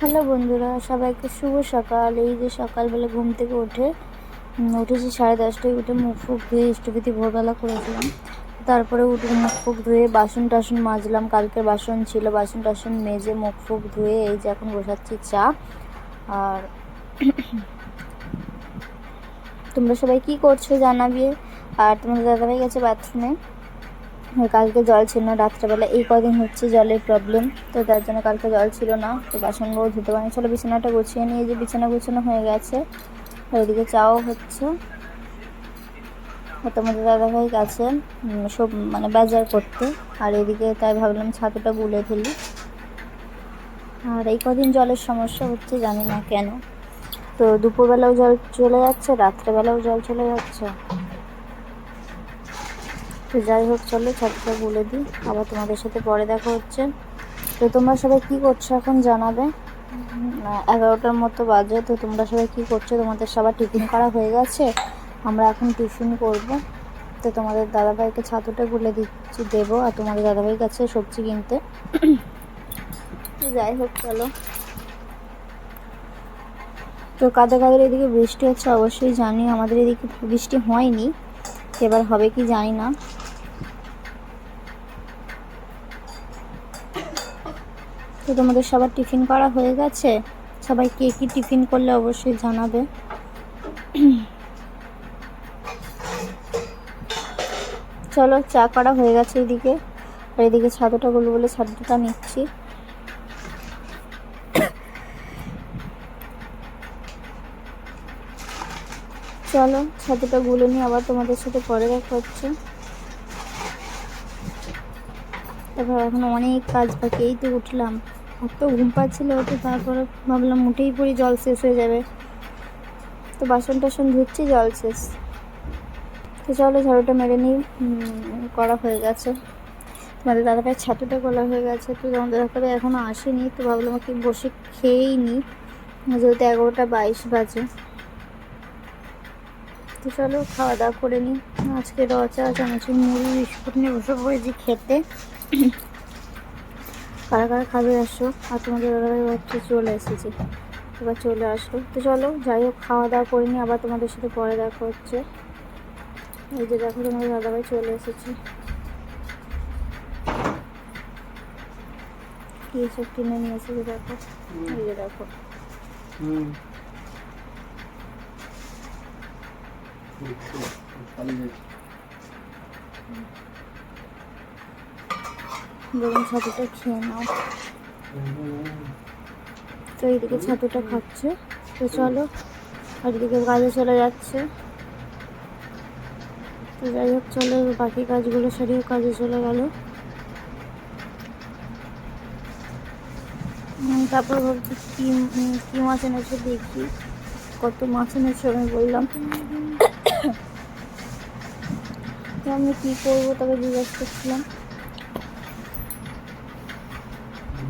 Hello বন্ধুরা, সবাইকে শুভ সকাল। এই যে সকালবেলা ঘুম থেকে উঠে উঠেছি সাড়ে দশটায় উঠে মুখ ফুক ধুয়ে ইষ্টবিধি ভোরবেলা করেছিলাম। তারপরে উঠে মুখ ফুক ধুয়ে বাসন টাসন মাজলাম, কালকের বাসন ছিল, বাসন টাসন মেজে মুখ ফুক ধুয়ে এই যে এখন বসাচ্ছি চা। আর তোমরা সবাই কি করছ জানাবে? আর তোমাদের দাদাভাই গেছে বাথরুমে কালকে জল ছিল না, রাত্রেবেলা এই কদিন হচ্ছে জলের প্রবলেম তো তার জন্য কালকে জল ছিল না, তো বাসনগুলো ধুতে পারিনি। চলো বিছানাটা গুছিয়ে নিয়ে যে বিছানা গুছানো হয়ে গেছে এদিকে চাও হচ্ছে। তোমাদের দাদাভাই গেছে সব মানে বাজার করতে, আর এদিকে তাই ভাবলাম ছাতুটা গুলে ফেলি। আর এই কদিন জলের সমস্যা হচ্ছে, জানি না কেন। তো দুপুরবেলাও জল চলে যাচ্ছে, রাত্রেবেলাও জল চলে যাচ্ছে। তো যাই হোক, চলো ছাদটা বলে দিই। আবার তোমাদের সাথে পরে দেখা হচ্ছে। তো তোমরা সবাই কি করছ এখন জানাবে? এগারোটার মতো বাজে, তো তোমরা সবাই কি করছ? তোমাদের সবার টিফিন করা হয়ে গেছে। আমরা এখন টিফিন করব। তো তোমাদের দাদাভাইকে ছাতুটা গুলে দিচ্ছি, দেবো, আর তোমাদের দাদাভাই কাছে সবজি কিনতে। যাই হোক, চলো। তো কাদের কাদের এদিকে বৃষ্টি হচ্ছে অবশ্যই জানি। আমাদের এদিকে বৃষ্টি হয়নি। এবার হবে কি জানি না। তো তোমাদের সবার টিফিন করা হয়ে গেছে। সবাই কে কি টিফিন করলে অবশ্যই জানাবে। চলো, চা করা হয়ে গেছে এদিকে। আর এদিকে ছাতুটা গুলো বলে ছাতুটা নিচ্ছি। চলো ছাতুটা গুলো নিয়ে আবার তোমাদের সাথে পরে দেখা হচ্ছে। তারপর এখন অনেক কাজ বাকি, এই তো উঠলাম। এত ঘুম পাচ্ছিল তো তারপরে ভাবলাম উঠেই পড়ি, জল শেষ হয়ে যাবে। তো বাসন টাসন ধুচ্ছি, জল শেষ। তো চলো ঝাড়ুটা মেরে নিই করা হয়ে গেছে। তোমাদের দাদাভাই ছাতুটা করা হয়ে গেছে, তো তোমাদের দাদাভাই এখনও আসেনি, তো ভাবলাম কি বসে খেয়েই নিই যেহেতু এগারোটা বাইশ বাজে। তো চলো খাওয়া দাওয়া করে নিই আজকে রচা, চানাচুর, মুড়ি, বিস্কুট নিয়ে বসে পড়েছি খেতে। কারা কারা খাবে আসো? আর তোমাদের দাদাভাই হচ্ছে চলে এসেছে। এবার চলে আসলো। তো চলো যাই হোক খাওয়া দাওয়া করে নিই আবার তোমাদের সাথে পরে দেখা হচ্ছে। এই যে দেখো তোমাদের দাদাভাই চলে এসেছে। কি সব কিনে নিয়ে এসেছে দেখো? এই যে দেখো। বরং ছাতুটা খেয়ে নাও। তো এইদিকে ছাতুটা খাচ্ছে। তো চলো আর এদিকে কাজে চলে যাচ্ছে। তো যাই হোক, চলো, বাকি কাজগুলো সেরেও কাজে চলে গেল। তারপর ভাবছি কি কি মাছ এনেছে দেখি। কত মাছ এনেছে আমি বললাম। আমি কী করব তবে জিজ্ঞেস করছিলাম।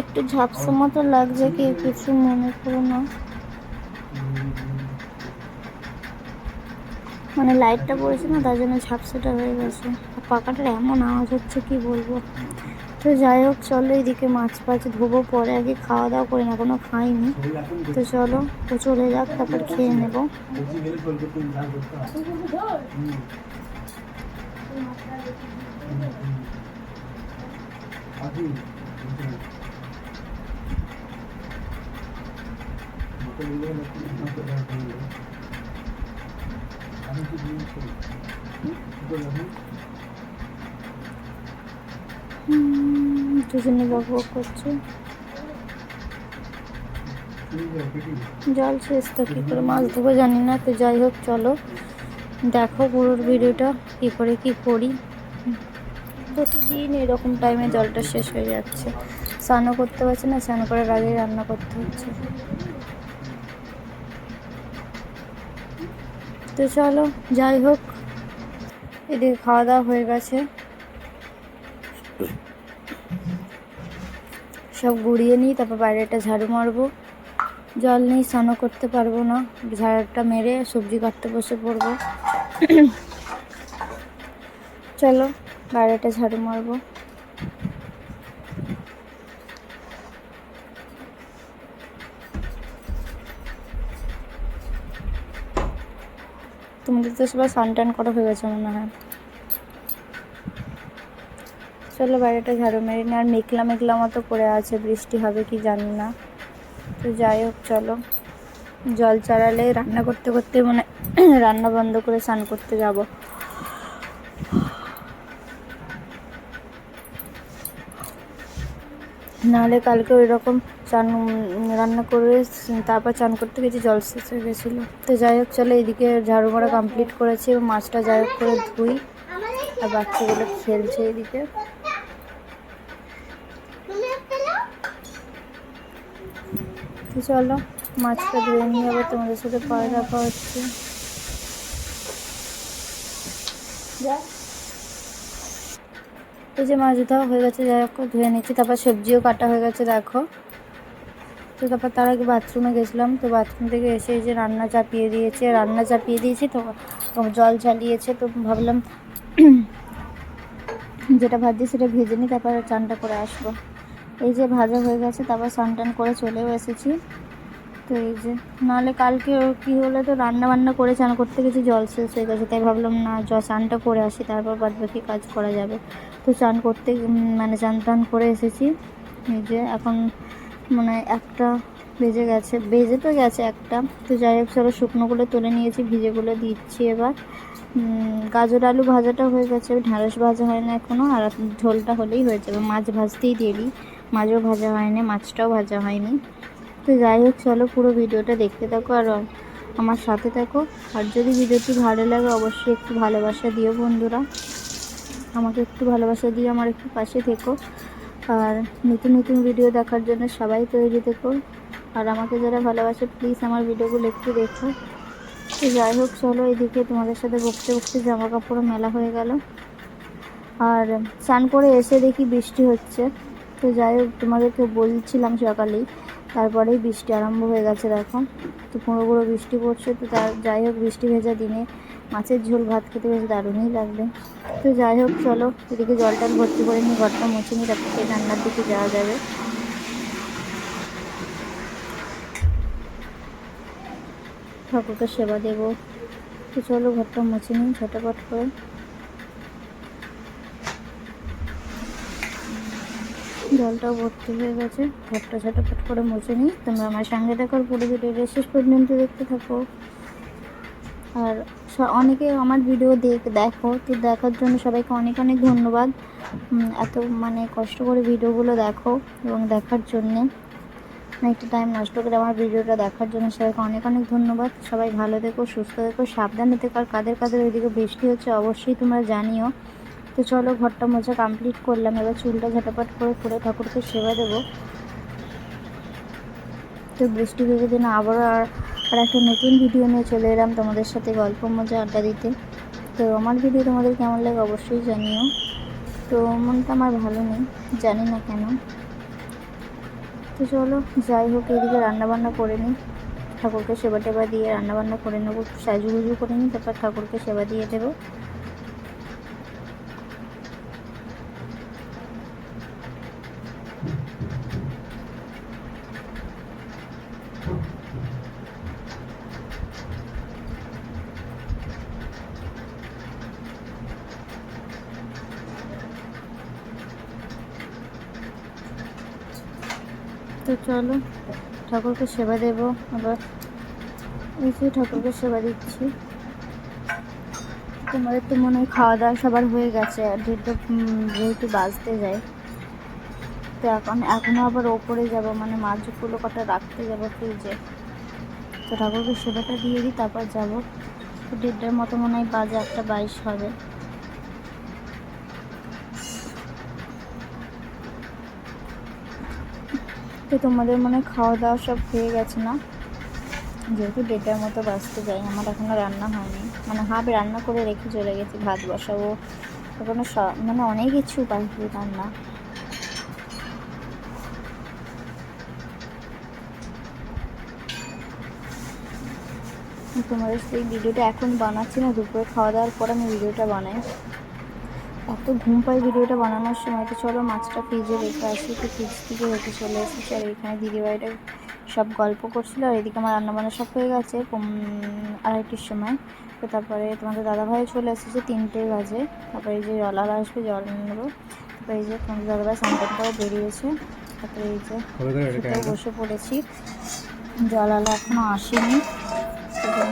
একটু ঝাপসা মতো লাগছে কি, কিছু মনে করো না। মানে লাইটটা পড়েছে না, তার জন্য ঝাপসাটা হয়ে গেছে। পাকাটার এমন আওয়াজ হচ্ছে কি বলব? তো যাই হোক চলো এদিকে মাছ ফাছ ধোবো পরে আগে খাওয়া দাওয়া করি না কোনো খাইনি। তো চলো তো চলে যাক তারপর খেয়ে নেব। হুম, দুজনে বক বক করছে। জল শেষ তো কী করে, মাছ ধোবো জানি না, তো যাই হোক, চলো। দেখো পুরোর ভিডিওটা, কী করে, কী করি। প্রতিদিন এরকম টাইমে জলটা শেষ হয়ে যাচ্ছে। স্নানও করতে পারছে না, স্নান করার আগেই রান্না করতে হচ্ছে। তো চলো, যাই হোক, এদিকে খাওয়া দাওয়া হয়ে গেছে। সব গুড়িয়ে নিই, তারপর বাইরেটা ঝাড়ু মারবো। জল নেই, স্নানও করতে পারব না। ঝাড়টা মেরে সবজি কাটতে বসে পড়ব। চলো বাইরেটা ঝাড়ু মারবো। তোমাদের তো সবাই স্নান টান করা হয়ে গেছে মনে হয়। চলো বাইরেটা ঝাড়ু মেরে নি। আর মেঘলা মেঘলা মতো করে আছে, বৃষ্টি হবে কি জানি না। তো যাই হোক, চলো। জল চালালে রান্না করতে করতে মানে রান্না বন্ধ করে স্নান করতে যাব। নাহলে কালকে ওই রকম চান, রান্না করে তারপর চান করতে গেছি, জল শেষ হয়ে গেছিল। তো যাই হোক, চলো এদিকে ঝাড়ু মারা কমপ্লিট করেছি, মাছটা যাই হোক করে ধুই। আর বাচ্চাগুলো খেলছে এদিকে। তো চলো, মাছটা ধুয়ে নিয়ে আবার তোমাদের সাথে পরে দেখা হচ্ছে। এই যে মাছ ধোয়া হয়ে গেছে হোক, ধুয়ে নিচ্ছি। তারপর সবজিও কাটা হয়ে গেছে, দেখো। তো তারপর তার আগে বাথরুমে গেছিলাম, তো বাথরুম থেকে এসে এই যে রান্না চাপিয়ে দিয়েছে। রান্না চাপিয়ে দিয়েছি, তো জল চালিয়েছে তো ভাবলাম যেটা ভাজছি সেটা ভেজে নিই, তারপর চানটা করে আসব। এই যে ভাজা হয়ে গেছে, তারপর স্নান করে চলেও এসেছি। তো এই যে, নাহলে কালকে কী হলো তো রান্না বান্না করে চান করতে গেছি, জল শেষ হয়ে গেছে, তাই ভাবলাম না জ চানটা করে আসি, তারপর বাদ বাকি কাজ করা যাবে। তো চান করতে মানে চান টান করে এসেছি। এই যে এখন মানে একটা বেজে গেছে, বেজে তো গেছে একটা। তো যাই হোক, চলো শুকনোগুলো তুলে নিয়েছি, ভিজেগুলো দিচ্ছি এবার। গাজর আলু ভাজাটা হয়ে গেছে, ঢ্যাঁড়স ভাজা হয় না এখনও আর ঝোলটা হলেই হয়ে যাবে, মাছ ভাজতেই দেরি। মাছও ভাজা হয়নি, মাছটাও ভাজা হয়নি। তো যাই হোক, চলো পুরো ভিডিওটা দেখতে থাকো আর আমার সাথে থাকো। আর যদি ভিডিওটি ভালো লাগে, অবশ্যই একটু ভালোবাসা দিও বন্ধুরা। আমাকে একটু ভালোবাসা দিয়ে আমার একটু পাশে থেকো। আর নতুন নতুন ভিডিও দেখার জন্য সবাই তৈরি থেকো। আর আমাকে যারা ভালোবাসে প্লিজ আমার ভিডিওগুলো একটু দেখো। তো যাই হোক, চলো এদিকে তোমাদের সাথে বকতে বকতে জামা কাপড় মেলা হয়ে গেল। আর স্নান করে এসে দেখি বৃষ্টি হচ্ছে। তো যাই হোক, তোমাদেরকে বলছিলাম সকালেই, তারপরেই বৃষ্টি আরম্ভ হয়ে গেছে, দেখো। তো পুরো পুরো বৃষ্টি পড়ছে, তো তার যাই হোক, বৃষ্টি ভেজা দিনে মাছের ঝোল, ভাত খেতে বেশ দারুণই লাগবে। তো যাই হোক, চলো, এদিকে জলটা ভর্তি করে নিই, ঘরটা মুছে নিই, তারপরে রান্নার দিকে যাওয়া যাবে। ঠাকুরকে সেবা দেবো। তো চলো, ঘরটা মুছে নিই, ঝটাপট করে। জলটাও ভর্তি হয়ে গেছে। ঘরটা ঝটাপট করে মুছে নিই। তোমরা আমার সঙ্গে দেখার পুরো ভিডিওটা। শেষ পর্যন্ত দেখতে থাকো। আর অনেকে আমার ভিডিও দেখ, দেখো। তো দেখার জন্য সবাইকে অনেক অনেক ধন্যবাদ। এত মানে কষ্ট করে ভিডিওগুলো দেখো এবং দেখার জন্যে। অনেকটা টাইম নষ্ট করে আমার ভিডিওটা দেখার জন্য সবাইকে অনেক অনেক ধন্যবাদ। সবাই ভালো থেকো, সুস্থ থেকো, সাবধানে থেকো। আর কাদের কাদের ওইদিকে বৃষ্টি হচ্ছে অবশ্যই তোমরা জানিও। তো চলো ঘরটা মোছা কমপ্লিট করলাম। এবার চুলটা ঝটাপট করে করে ঠাকুরকে সেবা দেবো। তো বৃষ্টি ভেবে দিন, আবারও আর আর একটা নতুন ভিডিও নিয়ে চলে এলাম তোমাদের সাথে গল্প, মজা, আড্ডা দিতে। তো আমার ভিডিও তোমাদের কেমন লাগে অবশ্যই জানিও। তো মনটা আমার ভালো নেই, জানি না কেন। তো চলো, যাই হোক, এদিকে রান্নাবান্না করে নিই। ঠাকুরকে সেবা টেবা দিয়ে রান্নাবান্না করে নেব, সাজুগুজু করে নিই, তারপর ঠাকুরকে সেবা দিয়ে দেবো। তো চলো, ঠাকুরকে সেবা দেবো। আবার এই যে ঠাকুরকে সেবা দিচ্ছি। তোমাদের তো মনে হয় খাওয়া দাওয়া সবার হয়ে গেছে, আর যেহেতু যেহেতু বাজতে যায়। তো এখন এখনও আবার ওপরে যাব মানে মাছগুলো কটা রাখতে যাব ফ্রিজে। তো ঠাকুরকে সেবাটা দিয়ে দিই, তারপর যাব। দেড়টার মতো মনে হয় বাজে একটা বাইশ হবে। তো তোমাদের মনে খাওয়া দাওয়া সব হয়ে গেছে না? যেহেতু ডেটার মতো বাঁচতে যাই আমার এখনও রান্না হয়নি। মানে হাফ রান্না করে রেখে চলে গেছি, ভাত বসাবো। এখনও সব মানে অনেক কিছু বাকি রান্না। তোমাদের সেই ভিডিওটা এখন বানাচ্ছি না, দুপুরে খাওয়া দাওয়ার পর আমি ভিডিওটা বানাই। এত ঘুম পাই ভিডিওটা বানানোর সময় তো চলো মাছটা ফ্রিজে রেখে আসি। তো ফ্রিজ থেকে রেখে চলে এসেছি। আর এখানে দিদিভাইটা সব গল্প করছিল আর এদিকে আমার রান্নাবান্না সব হয়ে গেছে আড়াইটির সময়। তো তারপরে তোমাদের দাদাভাই চলে এসেছে তিনটে বাজে। তারপরে এই যে জলাল আসবে জল নেব। তারপরে এই যে তোমাদের দাদাভাই স্নান করে বেরিয়েছে। তারপরে এই যে খেতে বসে পড়েছি। জলালা এখনও আসেনি।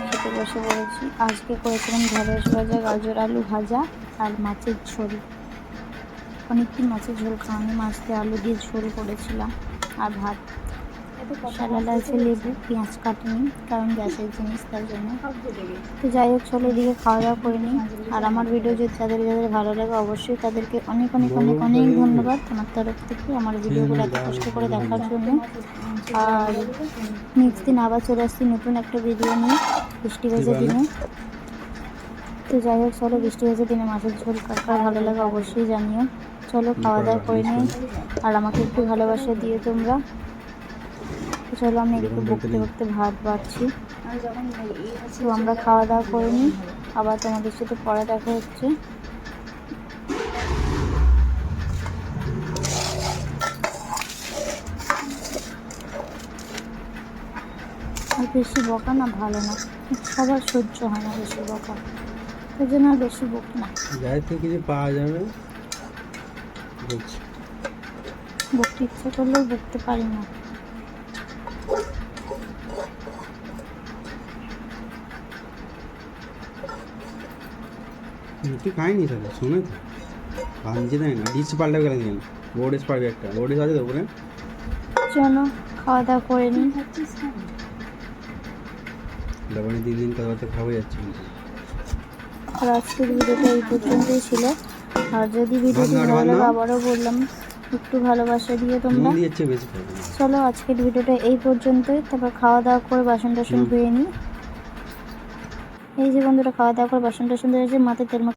খেতে বসে পড়েছি। আজকে করেছিলাম ঢেঁড়স ভাজা গাজর আলু ভাজা। আর মাছের ঝোল। অনেকদিন মাছের ঝোল খাওয়ানি মাছ দিয়ে আলু দিয়ে ঝোল করেছিলাম আর ভাত। সালাডে আছে লেবু পেঁয়াজ কাটিনি কারণ গ্যাসের জিনিস তার জন্য। তো যাই হোক চলো এদিকে খাওয়া দাওয়া করে নিই। আর আমার ভিডিও যদি যাদের যাদের ভালো লাগে অবশ্যই তাদেরকে অনেক অনেক অনেক অনেক ধন্যবাদ আমার তরফ থেকে আমার ভিডিওগুলো এত কষ্ট করে দেখার জন্য। আর নেক্সট দিন আবার চলে আসছি নতুন একটা ভিডিও নিয়ে। বৃষ্টি ভেজা দিনে। তো যাই হোক চলো বৃষ্টি হয়েছে দিনে মাছের ঝোল কার ভালো লাগে অবশ্যই জানিও। চলো খাওয়া দাওয়া করে নিই আর আমাকে একটু ভালোবাসা দিও তোমরা। চলো আমি এদিকে বকতে বকতে ভাত বাড়ছি। তো আমরা খাওয়া দাওয়া করে নিই। আবার তোমাদের সাথে পরে দেখা হচ্ছে। আর বেশি বকা না ভালো না। সবার সহ্য হয় না বেশি বকা। ওই জন্য আর বেশি বকি না। যাই থেকে কিছু পাওয়া যাবে বলছি। বকতে ইচ্ছে করলেও বকতে পারি না। তুই খাইনি তাহলে? শোনে তো। ভাঙছে তাই না ডিশ পাল্টে গেলে কেন বোর্ডেস পারবে একটা। বোর্ডেস আছে তো ওপরে চলো খাওয়া দাওয়া করে নিই। লবণে দিন দিন কথাবার্তা খাওয়া যাচ্ছে। আর আজকের ভিডিওটা এই পর্যন্তই ছিল। আর যদি ভিডিওটি ভালো লাগে আবারও বললাম একটু ভালোবাসা দিয়ে তোমরা। চলো আজকের ভিডিওটা এই পর্যন্তই। তারপর খাওয়া দাওয়া করে বাসন টাসন ধুয়ে নিই। এই যে বন্ধুরা খাওয়া দাওয়া করে বাসন টাসন ধুয়েছে মাথায় তেল